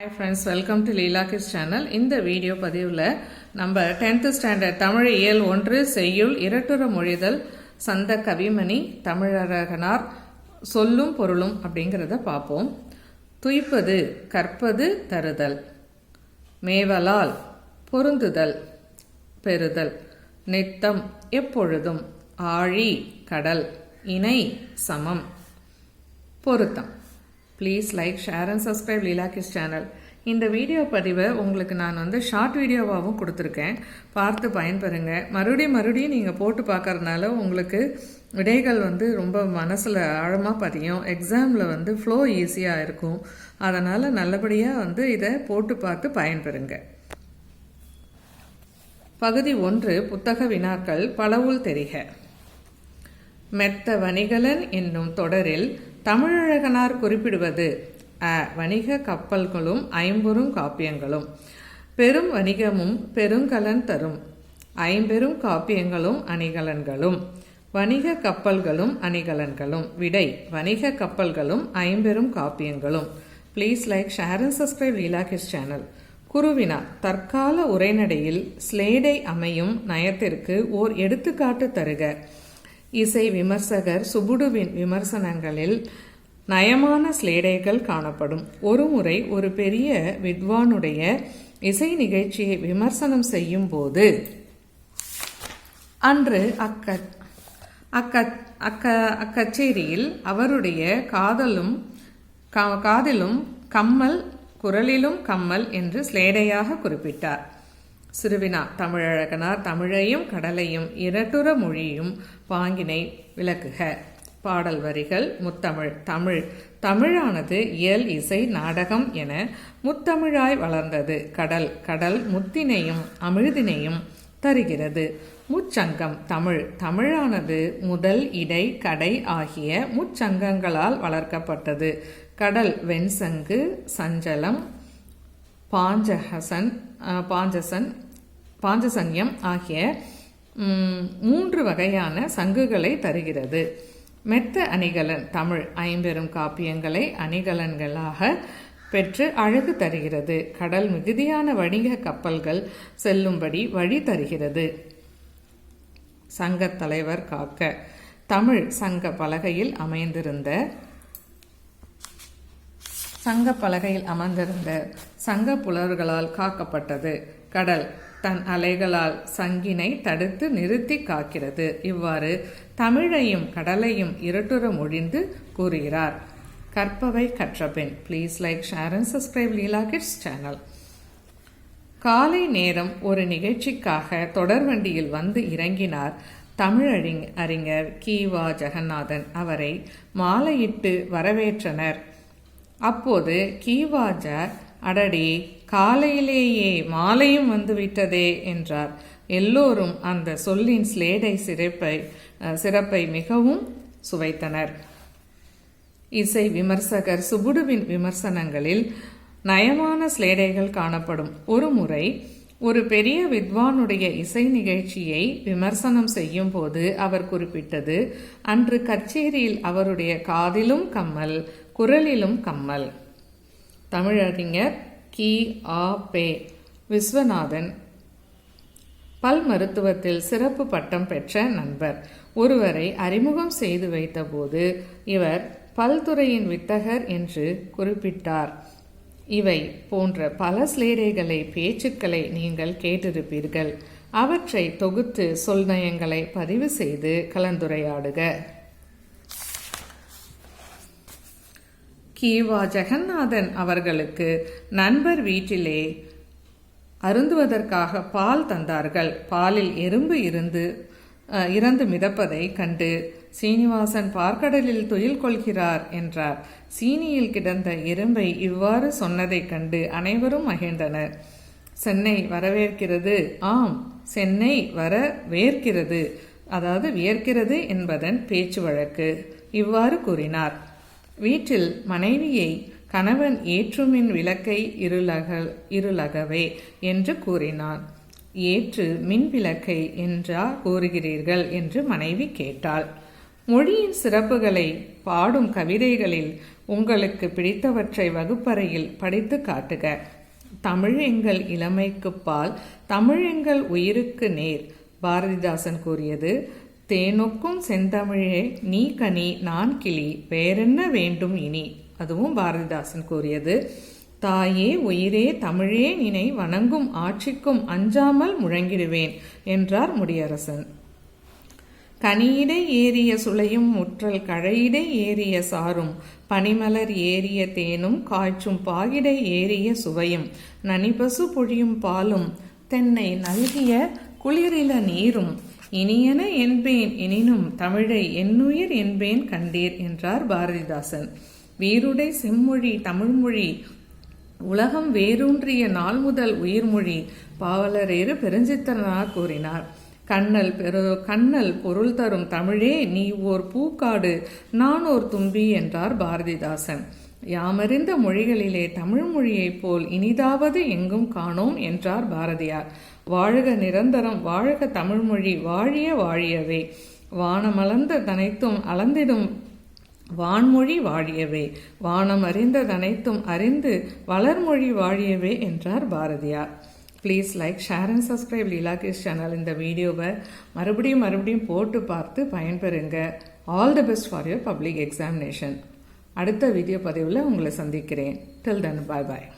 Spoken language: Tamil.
Hi friends welcome to Leela kids channel இந்த வீடியோ பதிவில் நம்ம டென்த்து ஸ்டாண்டர்ட் தமிழ் இயல் ஒன்று செய்யுள் இரட்டுற மொழிதல் சந்த கவிமணி தமிழரகனார் சொல்லும் பொருளும் அப்படிங்கிறத பார்ப்போம். துய்ப்பது கற்பது தருதல். மேவலால் பொருந்துதல் பெறுதல். நித்தம் எப்பொழுதும். ஆழி கடல். இணை சமம். பொருத்தம். Please like share and subscribe Leela kids channel இந்த வீடியோ பதிவை உங்களுக்கு நான் வந்து ஷார்ட் வீடியோவாகவும் கொடுத்துருக்கேன். பார்த்து பயன்பெறுங்க. மறுபடியும் மறுபடியும் நீங்கள் போட்டு பார்க்கறதுனால உங்களுக்கு விடைகள் வந்து ரொம்ப மனசில் ஆழமாக பதியும். எக்ஸாமில் வந்து ஃப்ளோ ஈஸியாக இருக்கும். அதனால் நல்லபடியாக வந்து இதை போட்டு பார்த்து பயன்பெறுங்க. பகுதி ஒன்று புத்தக வினாக்கள் பலவுள் தெரிக. மெத்த வணிகலன் என்னும் தொடரில் தமிழழகனார் குறிப்பிடுவது அ வணிக கப்பல்களும் ஐம்பெரும் காப்பியங்களும். பெரும் வணிகமும் பெருங்கலன் தரும். ஐம்பெரும் காப்பியங்களும் அணிகலன்களும். வணிக கப்பல்களும் அணிகலன்களும். விடை வணிக கப்பல்களும் ஐம்பெரும் காப்பியங்களும். Please like share and subscribe Leela kids channel குருவினா தற்கால உரைநடையில் ஸ்லேடை அமையும் நயத்திற்கு ஓர் எடுத்துக்காட்டு தருக. இசை விமர்சகர் சுபுடுவின் விமர்சனங்களில் நயமான ஸ்லேடைகள் காணப்படும். ஒருமுறை ஒரு பெரிய வித்வானுடைய இசை நிகழ்ச்சியை விமர்சனம் செய்யும் போது அன்று அக்க அக்க அக்க அக்கச்சேரியில் அவருடைய காதலும் காதிலும் கம்மல் குரலிலும் கம்மல் என்று ஸ்லேடையாக குறிப்பிட்டார். சிறுவினா தமிழழகனார் தமிழையும் கடலையும் இரட்டுற மொழியும் பாங்கினை விளக்குக. பாடல் வரிகள் முத்தமிழ் தமிழ். தமிழானது இயல் இசை நாடகம் என முத்தமிழாய் வளர்ந்தது. கடல் கடல் முத்தினையும் அமிழ்தினையும் தருகிறது. முச்சங்கம் தமிழ். தமிழானது முதல் இடை கடை ஆகிய முச்சங்கங்களால் வளர்க்கப்பட்டது. கடல் வெண்சங்கு சஞ்சலம் பாஞ்சஹசன் பாஞ்சசன் பாஞ்சசன்யம் ஆகிய மூன்று வகையான சங்குகளை தருகிறது. மெத்த அணிகலன் தமிழ் ஐம்பெரும் காப்பியங்களை அணிகலன்களாக பெற்று அழகு தருகிறது. கடல் மிகுதியான வணிக கப்பல்கள் செல்லும்படி வழி தருகிறது. சங்கத் தலைவர் காக்க. தமிழ் சங்க பலகையில் அமைந்திருந்த சங்க பலகையில் அமர்ந்திருந்த சங்க புலவர்களால் காக்கப்பட்டது. கடல் தன் அலைகளால் சங்கினை தடுத்து நிறுத்தி காக்கிறது. இவ்வாறு தமிழையும் கடலையும் இருட்டுற ஒழிந்து கூறுகிறார். கற்பவை கற்றபின் please like share and subscribe Leela kids channel காலை நேரம் ஒரு நிகழ்ச்சிக்காக தொடர்வண்டியில் வந்து இறங்கினார் தமிழறிஞர் அறிஞர் கீவா ஜெகநாதன். அவரை மாலையிட்டு வரவேற்றனர். அப்போது கீவாஜ அடடி காலையிலேயே மாலையும் வந்துவிட்டதே என்றார். எல்லோரும் அந்த சொல்லின் ஸ்லேடை சிறப்பை சிறப்பை மிகவும் சுவைத்தனர். இசை விமர்சகர் சுபுடுவின் விமர்சனங்களில் நயமான ஸ்லேடைகள் காணப்படும். ஒரு முறை ஒரு பெரிய வித்வானுடைய இசை நிகழ்ச்சியை விமர்சனம் செய்யும் போது அவர் குறிப்பிட்டது அன்று கச்சேரியில் அவருடைய காதிலும் கம்மல் குரலிலும் கம்மல். தமிழறிஞர் கி. ஆ. பே. விஸ்வநாதன். பல் மருத்துவத்தில் சிறப்பு பட்டம் பெற்ற நண்பர். ஒருவரை அறிமுகம் செய்து வைத்தபோது இவர் பல்துறையின் வித்தகர் என்று குறிப்பிட்டார். இவை போன்ற பல சிலேரைகளை பேச்சுக்களை நீங்கள் கேட்டிருப்பீர்கள். அவற்றை தொகுத்து சொல்நயங்களை பதிவு செய்து கலந்துரையாடுக. கீவா ஜெகநாதன் அவர்களுக்கு நண்பர் வீட்டிலே அருந்துவதற்காக பால் தந்தார்கள். பாலில் எறும்பு இருந்து இறந்து மிதப்பதை கண்டு சீனிவாசன் பார்க்கடலில் துயில் கொள்கிறார் என்றார். சீனியில் கிடந்த எறும்பை இவ்வாறு சொன்னதைக் கண்டு அனைவரும் மகிழ்ந்தனர். சென்னை வரவேற்கிறது. ஆம் சென்னை வர வேர்க்கிறது அதாவது வியர்க்கிறது என்பதன் பேச்சு வழக்கு. இவ்வாறு கூறினார். வீட்டில் மனைவியை கணவன் ஏற்றுமின் விளக்கை இருளக இருளகவே என்று கூறினான். ஏற்று மின் விளக்கை என்றா கூறுகிறீர்கள்? என்று மனைவி கேட்டாள். மொழியின் சிறப்புகளை பாடும் கவிதைகளில் உங்களுக்கு பிடித்தவற்றை வகுப்பறையில் படித்து காட்டுக. தமிழ் எங்கள் இளமைக்கு பால் தமிழ் எங்கள் உயிருக்கு நேர். பாரதிதாசன் கூறியது தேனொக்கும் செந்தமிழே நீ கனி நான் கிளி வேறென்ன வேண்டும் இனி? அதுவும் பாரதிதாசன் கூறியது தாயே உயிரே தமிழே நினை வணங்கும் ஆட்சிக்கும் அஞ்சாமல் முழங்கிடுவேன் என்றார் முடியரசன். கனியிடை ஏறிய சுளையும் முற்றல் கழையிடை ஏறிய சாரும் பனிமலர் ஏறிய தேனும் காய்ச்சும் பாகிடை ஏறிய சுவையும் நனிபசு பொழியும் பாலும் தென்னை நல்கிய குளிரில நீரும் இனியன என்பேன் எனினும் தமிழை என்னுயிர் என்பேன் கண்டீர் என்றார் பாரதிதாசன். வீருடை செம்மொழி தமிழ்மொழி உலகம் வேரூன்றிய நாள் முதல் உயிர்மொழி பாவலரேறு பெருஞ்சித்தனார் கூறினார். கண்ணல் பெரு கண்ணல் பொருள் தரும் தமிழே நீ ஓர் பூக்காடு நான் ஓர் தும்பி என்றார் பாரதிதாசன். யாமறிந்த மொழிகளிலே தமிழ் மொழியைப் போல் இனிதாவது எங்கும் காணோம் என்றார் பாரதியார். வாழ்க நிரந்தரம் வாழ்க தமிழ்மொழி வாழிய வாழியவே. வானமலர்ந்த தனைத்தும் அளந்திடும் வான்மொழி வாழியவே. வானம் அறிந்ததனைத்தும் அறிந்து வளர்மொழி வாழியவே என்றார் Bharathiyar. Please like share and subscribe Leela kids channel இந்த வீடியோவை மறுபடியும் மறுபடியும் போட்டு பார்த்து பயன்பெறுங்க. All the best for your public examination அடுத்த வீடியோ பதிவில் உங்களை சந்திக்கிறேன். டில் தென் பாய் பாய்